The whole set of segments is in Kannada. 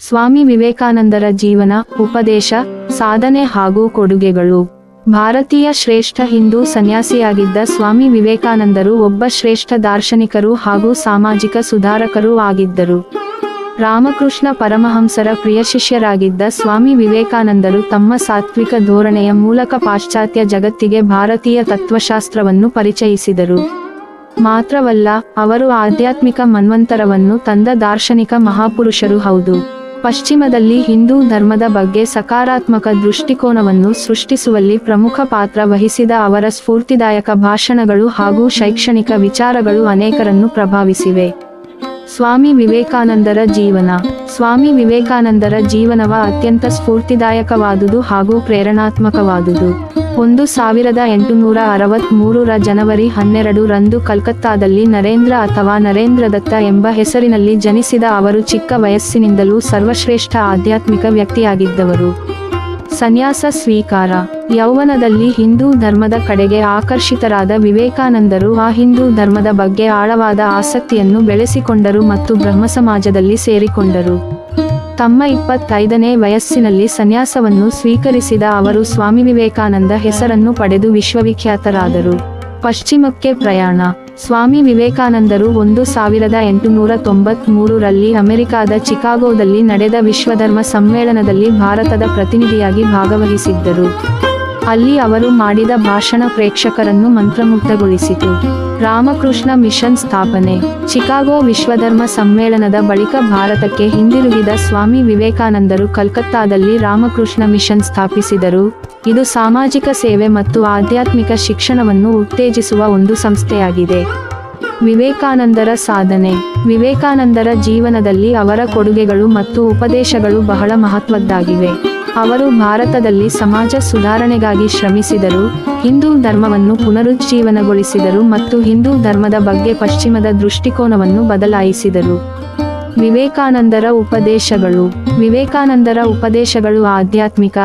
ಸ್ವಾಮಿ ವಿವೇಕಾನಂದರ ಜೀವನ, ಉಪದೇಶ, ಸಾಧನೆ ಹಾಗೂ ಕೊಡುಗೆಗಳು. ಭಾರತೀಯ ಶ್ರೇಷ್ಠ ಹಿಂದೂ ಸನ್ಯಾಸಿಯಾಗಿದ್ದ ಸ್ವಾಮಿ ವಿವೇಕಾನಂದರು ಒಬ್ಬ ಶ್ರೇಷ್ಠ ದಾರ್ಶನಿಕರು ಹಾಗೂ ಸಾಮಾಜಿಕ ಸುಧಾರಕರೂ ಆಗಿದ್ದರು. ರಾಮಕೃಷ್ಣ ಪರಮಹಂಸರ ಪ್ರಿಯ ಶಿಷ್ಯರಾಗಿದ್ದ ಸ್ವಾಮಿ ವಿವೇಕಾನಂದರು ತಮ್ಮ ಸಾತ್ವಿಕ ಧೋರಣೆಯ ಮೂಲಕ ಪಾಶ್ಚಾತ್ಯ ಜಗತ್ತಿಗೆ ಭಾರತೀಯ ತತ್ವಶಾಸ್ತ್ರವನ್ನು ಪರಿಚಯಿಸಿದರು. ಮಾತ್ರವಲ್ಲ, ಅವರು ಆಧ್ಯಾತ್ಮಿಕ ಮನ್ವಂತರವನ್ನು ತಂದ ದಾರ್ಶನಿಕ ಮಹಾಪುರುಷರು ಹೌದು. ಪಶ್ಚಿಮದಲ್ಲಿ ಹಿಂದೂ ಧರ್ಮದ ಬಗ್ಗೆ ಸಕಾರಾತ್ಮಕ ದೃಷ್ಟಿಕೋನವನ್ನು ಸೃಷ್ಟಿಸುವಲ್ಲಿ ಪ್ರಮುಖ ಪಾತ್ರ ವಹಿಸಿದ ಅವರ ಸ್ಫೂರ್ತಿದಾಯಕ ಭಾಷಣಗಳು ಹಾಗೂ ಶೈಕ್ಷಣಿಕ ವಿಚಾರಗಳು ಅನೇಕರನ್ನು ಪ್ರಭಾವಿಸಿವೆ. ಸ್ವಾಮಿ ವಿವೇಕಾನಂದರ ಜೀವನ. ಸ್ವಾಮಿ ವಿವೇಕಾನಂದರ ಜೀವನವ ಅತ್ಯಂತ ಸ್ಫೂರ್ತಿದಾಯಕವಾದುದು ಹಾಗೂ ಪ್ರೇರಣಾತ್ಮಕವಾದುದು. ಒಂದು ಸಾವಿರದ ಎಂಟುನೂರ ಅರವತ್ಮೂರರ ಜನವರಿ ಹನ್ನೆರಡು ರಂದು ಕಲ್ಕತ್ತಾದಲ್ಲಿ ನರೇಂದ್ರ ಅಥವಾ ನರೇಂದ್ರ ದತ್ತ ಎಂಬ ಹೆಸರಿನಲ್ಲಿ ಜನಿಸಿದ ಅವರು ಚಿಕ್ಕ ವಯಸ್ಸಿನಿಂದಲೂ ಸರ್ವಶ್ರೇಷ್ಠ ಆಧ್ಯಾತ್ಮಿಕ ವ್ಯಕ್ತಿಯಾಗಿದ್ದವರು. ಸನ್ಯಾಸ ಸ್ವೀಕಾರ. ಯೌವನದಲ್ಲಿ ಹಿಂದೂ ಧರ್ಮದ ಕಡೆಗೆ ಆಕರ್ಷಿತರಾದ ವಿವೇಕಾನಂದರು ಆ ಹಿಂದೂ ಧರ್ಮದ ಬಗ್ಗೆ ಆಳವಾದ ಆಸಕ್ತಿಯನ್ನು ಬೆಳೆಸಿಕೊಂಡರು ಮತ್ತು ಬ್ರಹ್ಮ ಸಮಾಜದಲ್ಲಿ ಸೇರಿಕೊಂಡರು. ತಮ್ಮ ಇಪ್ಪತ್ತೈದನೇ ವಯಸ್ಸಿನಲ್ಲಿ ಸನ್ಯಾಸವನ್ನು ಸ್ವೀಕರಿಸಿದ ಅವರು ಸ್ವಾಮಿ ವಿವೇಕಾನಂದ ಹೆಸರನ್ನು ಪಡೆದು ವಿಶ್ವವಿಖ್ಯಾತರಾದರು. ಪಶ್ಚಿಮಕ್ಕೆ ಪ್ರಯಾಣ. ಸ್ವಾಮಿ ವಿವೇಕಾನಂದರು ಒಂದು ಸಾವಿರದ ಎಂಟುನೂರ ತೊಂಬತ್ಮೂರರಲ್ಲಿ ಅಮೆರಿಕಾದ ಚಿಕಾಗೋದಲ್ಲಿ ನಡೆದ ವಿಶ್ವಧರ್ಮ ಸಮ್ಮೇಳನದಲ್ಲಿ ಭಾರತದ ಪ್ರತಿನಿಧಿಯಾಗಿ ಭಾಗವಹಿಸಿದ್ದರು. ಅಲ್ಲಿ ಅವರು ಮಾಡಿದ ಭಾಷಣ ಪ್ರೇಕ್ಷಕರನ್ನು ಮಂತ್ರಮುಗ್ಧಗೊಳಿಸಿತು. ರಾಮಕೃಷ್ಣ ಮಿಷನ್ ಸ್ಥಾಪನೆ. ಚಿಕಾಗೋ ವಿಶ್ವಧರ್ಮ ಸಮ್ಮೇಳನದ ಬಳಿಕ ಭಾರತಕ್ಕೆ ಹಿಂದಿರುಗಿದ ಸ್ವಾಮಿ ವಿವೇಕಾನಂದರು ಕಲ್ಕತ್ತಾದಲ್ಲಿ ರಾಮಕೃಷ್ಣ ಮಿಷನ್ ಸ್ಥಾಪಿಸಿದರು. ಇದು ಸಾಮಾಜಿಕ ಸೇವೆ ಮತ್ತು ಆಧ್ಯಾತ್ಮಿಕ ಶಿಕ್ಷಣವನ್ನು ಉತ್ತೇಜಿಸುವ ಒಂದು ಸಂಸ್ಥೆಯಾಗಿದೆ. ವಿವೇಕಾನಂದರ ಸಾಧನೆ. ವಿವೇಕಾನಂದರ ಜೀವನದಲ್ಲಿ ಅವರ ಕೊಡುಗೆಗಳು ಮತ್ತು ಉಪದೇಶಗಳು ಬಹಳ ಮಹತ್ವದ್ದಾಗಿವೆ. ಅವರು ಭಾರತದಲ್ಲಿ ಸಮಾಜ ಸುಧಾರಣೆಗಾಗಿ ಶ್ರಮಿಸಿದರು, ಹಿಂದೂ ಧರ್ಮವನ್ನು ಪುನರುಜ್ಜೀವನಗೊಳಿಸಿದರು ಮತ್ತು ಹಿಂದೂ ಧರ್ಮದ ಬಗ್ಗೆ ಪಶ್ಚಿಮದ ದೃಷ್ಟಿಕೋನವನ್ನು ಬದಲಾಯಿಸಿದರು. ವಿವೇಕಾನಂದರ ಉಪದೇಶಗಳು. ವಿವೇಕಾನಂದರ ಉಪದೇಶಗಳು ಆಧ್ಯಾತ್ಮಿಕ,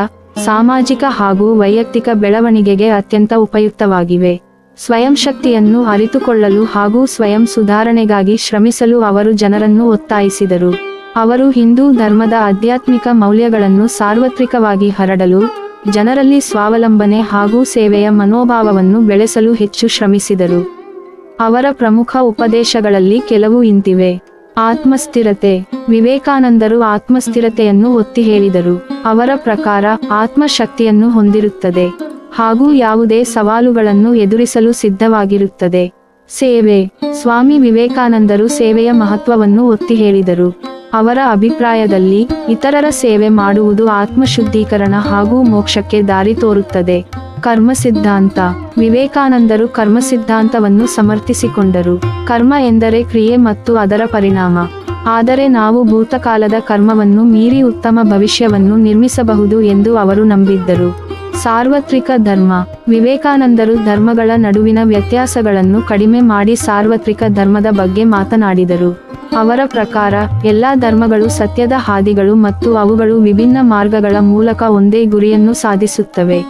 ಸಾಮಾಜಿಕ ಹಾಗೂ ವೈಯಕ್ತಿಕ ಬೆಳವಣಿಗೆಗೆ ಅತ್ಯಂತ ಉಪಯುಕ್ತವಾಗಿವೆ. ಸ್ವಯಂ ಶಕ್ತಿಯನ್ನು ಅರಿತುಕೊಳ್ಳಲು ಹಾಗೂ ಸ್ವಯಂ ಸುಧಾರಣೆಗಾಗಿ ಶ್ರಮಿಸಲು ಅವರು ಜನರನ್ನು ಒತ್ತಾಯಿಸಿದರು. ಅವರು ಹಿಂದೂ ಧರ್ಮದ ಆಧ್ಯಾತ್ಮಿಕ ಮೌಲ್ಯಗಳನ್ನು ಸಾರ್ವತ್ರಿಕವಾಗಿ ಹರಡಲು, ಜನರಲ್ಲಿ ಸ್ವಾವಲಂಬನೆ ಹಾಗೂ ಸೇವೆಯ ಮನೋಭಾವವನ್ನು ಬೆಳೆಸಲು ಹೆಚ್ಚು ಶ್ರಮಿಸಿದರು. ಅವರ ಪ್ರಮುಖ ಉಪದೇಶಗಳಲ್ಲಿ ಕೆಲವು ಇಂತಿವೆ. ಆತ್ಮಸ್ಥಿರತೆ. ವಿವೇಕಾನಂದರು ಆತ್ಮಸ್ಥಿರತೆಯನ್ನು ಒತ್ತಿ ಹೇಳಿದರು. ಅವರ ಪ್ರಕಾರ ಆತ್ಮಶಕ್ತಿಯನ್ನು ಹೊಂದಿರುತ್ತದೆ ಹಾಗೂ ಯಾವುದೇ ಸವಾಲುಗಳನ್ನು ಎದುರಿಸಲು ಸಿದ್ಧವಾಗಿರುತ್ತದೆ. ಸೇವೆ. ಸ್ವಾಮಿ ವಿವೇಕಾನಂದರು ಸೇವೆಯ ಮಹತ್ವವನ್ನು ಒತ್ತಿ ಹೇಳಿದರು. ಅವರ ಅಭಿಪ್ರಾಯದಲ್ಲಿ ಇತರರ ಸೇವೆ ಮಾಡುವುದು ಆತ್ಮಶುದ್ಧೀಕರಣ ಹಾಗೂ ಮೋಕ್ಷಕ್ಕೆ ದಾರಿ ತೋರುತ್ತದೆ. ಕರ್ಮ ಸಿದ್ಧಾಂತ ವಿವೇಕಾನಂದರು ಕರ್ಮ ಸಿದ್ಧಾಂತವನ್ನು ಸಮರ್ಥಿಸಿಕೊಂಡರು. ಕರ್ಮ ಎಂದರೆ ಕ್ರಿಯೆ ಮತ್ತು ಅದರ ಪರಿಣಾಮ. ಆದರೆ ನಾವು ಭೂತಕಾಲದ ಕರ್ಮವನ್ನು ಮೀರಿ ಉತ್ತಮ ಭವಿಷ್ಯವನ್ನು ನಿರ್ಮಿಸಬಹುದು ಎಂದು ಅವರು ನಂಬಿದ್ದರು. ಸಾರ್ವತ್ರಿಕ ಧರ್ಮ. ವಿವೇಕಾನಂದರು ಧರ್ಮಗಳ ನಡುವಿನ ವ್ಯತ್ಯಾಸಗಳನ್ನು ಕಡಿಮೆ ಮಾಡಿ ಸಾರ್ವತ್ರಿಕ ಧರ್ಮದ ಬಗ್ಗೆ ಮಾತನಾಡಿದರು. ಅವರ ಪ್ರಕಾರ, ಎಲ್ಲಾ ಧರ್ಮಗಳು ಸತ್ಯದ ಹಾದಿಗಳು ಮತ್ತು ಅವುಗಳು ವಿಭಿನ್ನ ಮಾರ್ಗಗಳ ಮೂಲಕ ಒಂದೇ ಗುರಿಯನ್ನು ಸಾಧಿಸುತ್ತವೆ.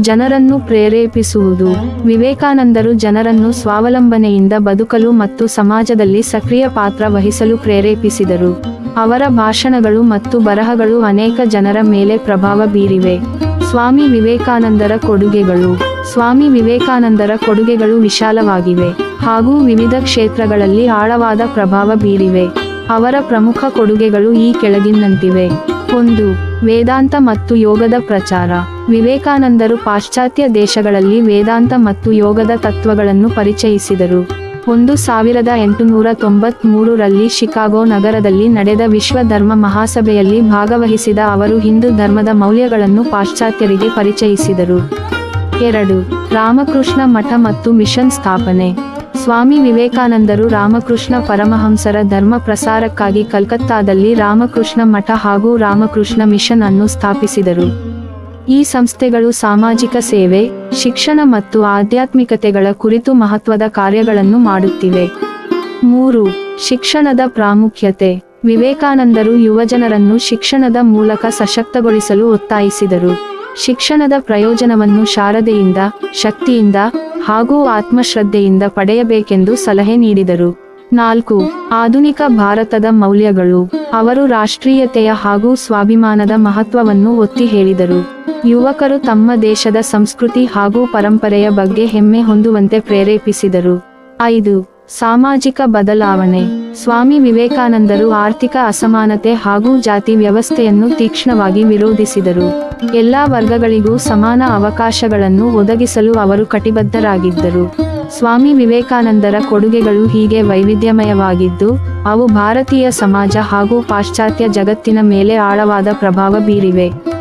ಜನರನ್ನು ಪ್ರೇರೇಪಿಸುವುದು. ವಿವೇಕಾನಂದರು ಜನರನ್ನು ಸ್ವಾವಲಂಬನೆಯಿಂದ ಬದುಕಲು ಮತ್ತು ಸಮಾಜದಲ್ಲಿ ಸಕ್ರಿಯ ಪಾತ್ರ ವಹಿಸಲು ಪ್ರೇರೇಪಿಸಿದರು. ಅವರ ಭಾಷಣಗಳು ಮತ್ತು ಬರಹಗಳು ಅನೇಕ ಜನರ ಮೇಲೆ ಪ್ರಭಾವ ಬೀರಿವೆ. ಸ್ವಾಮಿ ವಿವೇಕಾನಂದರ ಕೊಡುಗೆಗಳು. ಸ್ವಾಮಿ ವಿವೇಕಾನಂದರ ಕೊಡುಗೆಗಳು ವಿಶಾಲವಾಗಿವೆ. ಹಾಗೂ ವಿವಿಧ ಕ್ಷೇತ್ರಗಳಲ್ಲಿ ಆಳವಾದ ಪ್ರಭಾವ ಬೀರಿವೆ. ಅವರ ಪ್ರಮುಖ ಕೊಡುಗೆಗಳು ಈ ಕೆಳಗಿನಂತಿವೆ. ಒಂದು, ವೇದಾಂತ ಮತ್ತು ಯೋಗದ ಪ್ರಚಾರ. ವಿವೇಕಾನಂದರು ಪಾಶ್ಚಾತ್ಯ ದೇಶಗಳಲ್ಲಿ ವೇದಾಂತ ಮತ್ತು ಯೋಗದ ತತ್ವಗಳನ್ನು ಪರಿಚಯಿಸಿದರು. ಒಂದು ಸಾವಿರದ ಎಂಟುನೂರ ತೊಂಬತ್ಮೂರರಲ್ಲಿ ಶಿಕಾಗೋ ನಗರದಲ್ಲಿ ನಡೆದ ವಿಶ್ವ ಧರ್ಮ ಮಹಾಸಭೆಯಲ್ಲಿ ಭಾಗವಹಿಸಿದ ಅವರು ಹಿಂದೂ ಧರ್ಮದ ಮೌಲ್ಯಗಳನ್ನು ಪಾಶ್ಚಾತ್ಯರಿಗೆ ಪರಿಚಯಿಸಿದರು. ಎರಡು, ರಾಮಕೃಷ್ಣ ಮಠ ಮತ್ತು ಮಿಷನ್ ಸ್ಥಾಪನೆ. ಸ್ವಾಮಿ ವಿವೇಕಾನಂದರು ರಾಮಕೃಷ್ಣ ಪರಮಹಂಸರ ಧರ್ಮ ಪ್ರಸಾರಕ್ಕಾಗಿ ಕಲ್ಕತ್ತಾದಲ್ಲಿ ರಾಮಕೃಷ್ಣ ಮಠ ಹಾಗೂ ರಾಮಕೃಷ್ಣ ಮಿಷನ್ ಅನ್ನು ಸ್ಥಾಪಿಸಿದರು. ಈ ಸಂಸ್ಥೆಗಳು ಸಾಮಾಜಿಕ ಸೇವೆ, ಶಿಕ್ಷಣ ಮತ್ತು ಆಧ್ಯಾತ್ಮಿಕತೆಗಳ ಕುರಿತು ಮಹತ್ವದ ಕಾರ್ಯಗಳನ್ನು ಮಾಡುತ್ತಿವೆ. ಮೂರು, ಶಿಕ್ಷಣದ ಪ್ರಾಮುಖ್ಯತೆ. ವಿವೇಕಾನಂದರು ಯುವಜನರನ್ನು ಶಿಕ್ಷಣದ ಮೂಲಕ ಸಶಕ್ತಗೊಳಿಸಲು ಒತ್ತಾಯಿಸಿದರು. ಶಿಕ್ಷಣದ ಪ್ರಯೋಜನವನ್ನು ಶಾರದೆಯಿಂದ, ಶಕ್ತಿಯಿಂದ ಹಾಗೂ ಆತ್ಮಶ್ರದ್ಧೆಯಿಂದ ಪಡೆಯಬೇಕೆಂದು ಸಲಹೆ ನೀಡಿದರು. ನಾಲ್ಕು, ಆಧುನಿಕ ಭಾರತದ ಮೌಲ್ಯಗಳು. ಅವರು ರಾಷ್ಟ್ರೀಯತೆಯ ಹಾಗೂ ಸ್ವಾಭಿಮಾನದ ಮಹತ್ವವನ್ನು ಒತ್ತಿ ಹೇಳಿದರು. ಯುವಕರು ತಮ್ಮ ದೇಶದ ಸಂಸ್ಕೃತಿ ಹಾಗೂ ಪರಂಪರೆಯ ಬಗ್ಗೆ ಹೆಮ್ಮೆ ಹೊಂದುವಂತೆ ಪ್ರೇರೇಪಿಸಿದರು. ಐದು, ಸಾಮಾಜಿಕ ಬದಲಾವಣೆ. ಸ್ವಾಮಿ ವಿವೇಕಾನಂದರು ಆರ್ಥಿಕ ಅಸಮಾನತೆ ಹಾಗೂ ಜಾತಿ ವ್ಯವಸ್ಥೆಯನ್ನು ತೀಕ್ಷ್ಣವಾಗಿ ವಿರೋಧಿಸಿದರು. ಎಲ್ಲಾ ವರ್ಗಗಳಿಗೂ ಸಮಾನ ಅವಕಾಶಗಳನ್ನು ಒದಗಿಸಲು ಅವರು ಕಟಿಬದ್ಧರಾಗಿದ್ದರು. ಸ್ವಾಮಿ ವಿವೇಕಾನಂದರ ಕೊಡುಗೆಗಳು ಹೀಗೆ ವೈವಿಧ್ಯಮಯವಾಗಿದ್ದು, ಅವು ಭಾರತೀಯ ಸಮಾಜ ಹಾಗೂ ಪಾಶ್ಚಾತ್ಯ ಜಗತ್ತಿನ ಮೇಲೆ ಆಳವಾದ ಪ್ರಭಾವ ಬೀರಿವೆ.